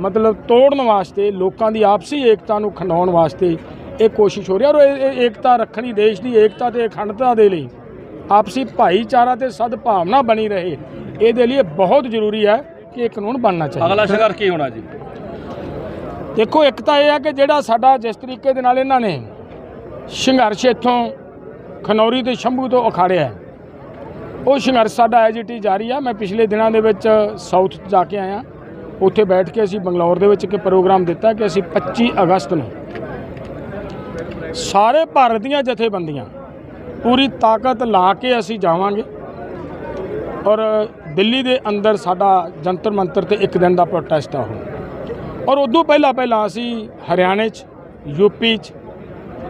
ਮਤਲਬ ਤੋੜਨ ਵਾਸਤੇ ਲੋਕਾਂ ਦੀ ਆਪਸੀ ਏਕਤਾ ਨੂੰ ਖੰਡਾਉਣ ਵਾਸਤੇ ਇਹ ਕੋਸ਼ਿਸ਼ ਹੋ ਰਹੀ ਹੈ। ਔਰ ਇਹ ਏਕਤਾ ਰੱਖਣੀ ਦੇਸ਼ ਦੀ ਏਕਤਾ ਤੇ ਅਖੰਡਤਾ ਦੇ ਲਈ ਆਪਸੀ ਭਾਈਚਾਰਾ ਤੇ ਸਦਭਾਵਨਾ ਬਣੀ ਰਹੇ ਇਹਦੇ ਲਈ ਬਹੁਤ ਜ਼ਰੂਰੀ ਹੈ ਕਿ ਇਹ ਕਾਨੂੰਨ ਬਣਨਾ ਚਾਹੀਦਾ। ਅਗਲਾ ਸੰਘਰਸ਼ ਕੀ ਹੋਣਾ ਜੀ? ਦੇਖੋ ਇੱਕ ਤਾਂ ਇਹ ਹੈ ਕਿ ਜਿਹੜਾ ਸਾਡਾ ਜਿਸ ਤਰੀਕੇ ਦੇ ਨਾਲ ਇਹਨਾਂ ਨੇ ਸੰਘਰਸ਼ ਇੱਥੋਂ ਖਨੌਰੀ ਤੇ ਸ਼ੰਭੂ ਤੋਂ ਅਖਾੜਿਆ ਹੈ ਉਹ ਸੰਘਰਸ਼ ਸਾਡਾ ਐਜ ਇਟ ਇਜ਼ ਜਾਰੀ ਆ। ਮੈਂ ਪਿਛਲੇ ਦਿਨਾਂ ਦੇ ਵਿੱਚ ਸਾਊਥ ਜਾ ਕੇ ਆਇਆ। ਉੱਥੇ ਬੈਠ ਕੇ ਅਸੀਂ ਬੰਗਲੌਰ ਦੇ ਵਿੱਚ ਇੱਕ ਪ੍ਰੋਗਰਾਮ ਦਿੱਤਾ ਕਿ ਅਸੀਂ 25 ਅਗਸਤ ਨੂੰ ਸਾਰੇ ਭਾਰਤ ਦੀਆਂ ਜਥੇਬੰਦੀਆਂ ਪੂਰੀ ਤਾਕਤ ਲਾ ਕੇ ਅਸੀਂ ਜਾਵਾਂਗੇ ਔਰ ਦਿੱਲੀ ਦੇ ਅੰਦਰ ਸਾਡਾ ਜੰਤਰ ਮੰਤਰ ਤੇ ਇੱਕ ਦਿਨ ਦਾ ਪ੍ਰੋਟੈਸਟ ਆ ਉਹ। ਔਰ ਉਦੋਂ ਪਹਿਲਾਂ ਪਹਿਲਾਂ ਅਸੀਂ ਹਰਿਆਣੇ 'ਚ ਯੂਪੀ 'ਚ,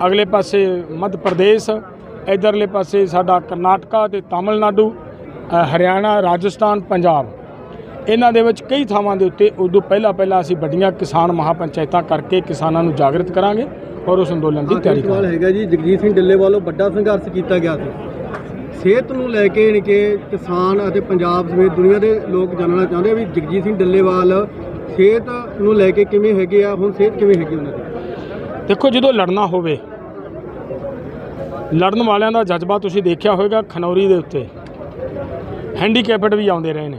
ਅਗਲੇ ਪਾਸੇ ਮੱਧ ਪ੍ਰਦੇਸ਼ ਇਧਰਲੇ ਪਾਸੇ ਸਾਡਾ ਕਰਨਾਟਕਾ ਤੇ ਤਾਮਿਲਨਾਡੂ ਹਰਿਆਣਾ ਰਾਜਸਥਾਨ ਪੰਜਾਬ। ਇਹਨਾਂ ਦੇ ਵਿੱਚ ਕਈ ਥਾਵਾਂ ਦੇ ਉੱਤੇ ਉਦੋਂ ਪਹਿਲਾਂ ਪਹਿਲਾਂ ਅਸੀਂ ਵੱਡੀਆਂ ਕਿਸਾਨ ਮਹਾਪੰਚਾਇਤਾਂ ਕਰਕੇ ਕਿਸਾਨਾਂ ਨੂੰ ਜਾਗਰਿਤ ਕਰਾਂਗੇ ਔਰ ਉਸ ਅੰਦੋਲਨ ਦੀ ਤਿਆਰੀ ਕਰਾਂਗੇ। ਹੈਗਾ ਜੀ ਜਗਜੀਤ ਸਿੰਘ ਡੱਲੇ ਵੱਲੋਂ ਵੱਡਾ ਸੰਘਰਸ਼ ਕੀਤਾ ਗਿਆ ਸੀ। ਸਿਹਤ ਨੂੰ ਲੈ ਕੇ ਯਾਨੀ ਕਿ ਕਿਸਾਨ ਅਤੇ ਪੰਜਾਬ ਸਮੇਤ ਦੁਨੀਆ ਦੇ ਲੋਕ ਜਾਣਨਾ ਚਾਹੁੰਦੇ ਆ ਵੀ ਜਗਜੀਤ ਸਿੰਘ ਡੱਲੇਵਾਲ ਸਿਹਤ ਨੂੰ ਲੈ ਕੇ ਕਿਵੇਂ ਹੈਗੇ ਆ ਹੁਣ ਸਿਹਤ ਕਿਵੇਂ ਹੈਗੀ ਉਹਨਾਂ ਦੀ? ਦੇਖੋ ਜਦੋਂ ਲੜਨਾ ਹੋਵੇ ਲੜਨ ਵਾਲਿਆਂ ਦਾ ਜਜ਼ਬਾ ਤੁਸੀਂ ਦੇਖਿਆ ਹੋਵੇਗਾ ਖਨੌਰੀ ਦੇ ਉੱਤੇ। ਹੈਂਡੀਕੈਪਡ ਵੀ ਆਉਂਦੇ ਰਹੇ ਨੇ।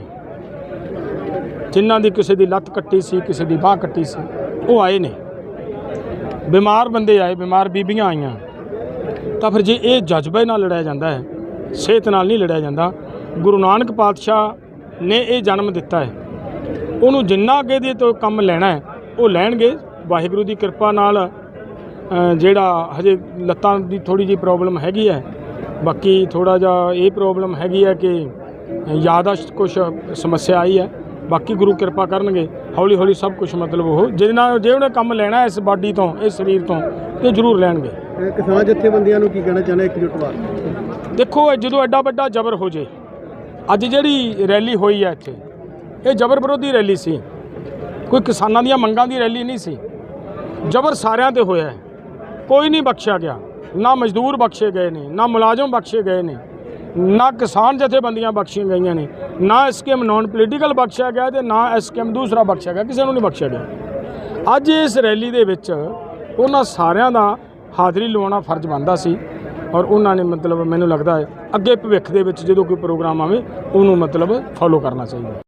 ਜਿਨ੍ਹਾਂ ਦੀ ਕਿਸੇ ਦੀ ਲੱਤ ਕੱਟੀ ਸੀ, ਕਿਸੇ ਦੀ ਬਾਹ ਕੱਟੀ ਸੀ, ਉਹ ਆਏ ਨੇ। ਬਿਮਾਰ ਬੰਦੇ ਆਏ, ਬਿਮਾਰ ਬੀਬੀਆਂ ਆਈਆਂ। ਤਾਂ ਫਿਰ ਜੇ ਇਹ ਜਜ਼ਬੇ ਨਾਲ ਲੜਿਆ ਜਾਂਦਾ ਹੈ, ਸਿਹਤ ਨਾਲ ਨਹੀਂ ਲੜਿਆ ਜਾਂਦਾ, ਗੁਰੂ ਨਾਨਕ ਪਾਤਸ਼ਾਹ ਨੇ ਇਹ ਜਨਮ ਦਿੱਤਾ ਹੈ। ਉਹਨੂੰ ਜਿੰਨਾ ਅੱਗੇ ਦੇ ਤੋਂ ਕੰਮ ਲੈਣਾ ਹੈ, ਉਹ ਲੈਣਗੇ। ਵਾਹਿਗੁਰੂ ਦੀ ਕਿਰਪਾ ਨਾਲ ਜਿਹੜਾ ਹਜੇ ਲੱਤਾਂ ਦੀ ਥੋੜੀ ਜਿਹੀ ਪ੍ਰੋਬਲਮ ਹੈਗੀ ਹੈ। ਬਾਕੀ ਥੋੜਾ ਜਿਹਾ ਇਹ ਪ੍ਰੋਬਲਮ ਹੈਗੀ ਹੈ ਕਿ ਯਾਦਾਸ਼ਤ ਕੁਝ ਸਮੱਸਿਆ ਆਈ ਹੈ। ਬਾਕੀ ਗੁਰੂ ਕਿਰਪਾ ਕਰਨਗੇ। ਹੌਲੀ ਹੌਲੀ ਸਭ ਕੁਝ ਮਤਲਬ ਉਹ ਜਿਹਨਾਂ ਜੇ ਉਹਨੇ ਕੰਮ ਲੈਣਾ ਇਸ ਬਾਡੀ ਤੋਂ ਇਸ ਸਰੀਰ ਤੋਂ ਤੇ ਜ਼ਰੂਰ ਲੈਣਗੇ। ਕਿਸਾਨ ਜਥੇਬੰਦੀਆਂ ਨੂੰ ਕੀ ਕਹਿਣਾ ਚਾਹੁੰਦੇ ਇਕਜੁੱਟ ਵਾਸਤੇ ਦੇਖੋ ਜਦੋਂ ਐਡਾ ਵੱਡਾ ਜ਼ਬਰ ਹੋ ਜੇ ਅੱਜ ਜਿਹੜੀ ਰੈਲੀ ਹੋਈ ਹੈ ਇੱਥੇ ਇਹ ਜ਼ਬਰ ਵਿਰੋਧੀ ਰੈਲੀ ਸੀ। ਕੋਈ ਕਿਸਾਨਾਂ ਦੀਆਂ ਮੰਗਾਂ ਦੀ ਰੈਲੀ ਨਹੀਂ ਸੀ। ਜ਼ਬਰ ਸਾਰਿਆਂ ਤੇ ਹੋਇਆ ਹੈ। ਕੋਈ ਨਹੀਂ ਬਖਸ਼ਿਆ ਗਿਆ। ਨਾ ਮਜ਼ਦੂਰ ਬਖਸ਼ੇ ਗਏ ਨੇ, ਨਾ ਮੁਲਾਜ਼ਮ ਬਖਸ਼ੇ ਗਏ ਨੇ, ਨਾ ਕਿਸਾਨ ਜਥੇਬੰਦੀਆਂ ਬਖਸ਼ੀਆਂ ਗਈਆਂ ਨੇ, ਨਾ ਐਸਕੇਐਮ ਨਾਨ ਪੋਲੀਟੀਕਲ ਬਖਸ਼ਿਆ ਗਿਆ ਤੇ ਨਾ ਐਸਕੇਐਮ ਦੂਸਰਾ ਬਖਸ਼ਿਆ ਗਿਆ, ਕਿਸੇ ਨੂੰ ਨਹੀਂ ਬਖਸ਼ਿਆ ਗਿਆ। ਅੱਜ ਇਸ ਰੈਲੀ ਦੇ ਵਿੱਚ ਉਹਨਾਂ ਸਾਰਿਆਂ ਦਾ ਹਾਜ਼ਰੀ ਲਵਾਉਣਾ ਫਰਜ਼ ਬਣਦਾ ਸੀ ਔਰ ਉਹਨਾਂ ਨੇ ਮਤਲਬ ਮੈਨੂੰ ਲੱਗਦਾ ਹੈ ਅੱਗੇ ਭਵਿੱਖ ਦੇ ਵਿੱਚ ਜਦੋਂ ਕੋਈ ਪ੍ਰੋਗਰਾਮ ਆਵੇ ਉਹਨੂੰ ਮਤਲਬ ਫੋਲੋ ਕਰਨਾ ਚਾਹੀਦਾ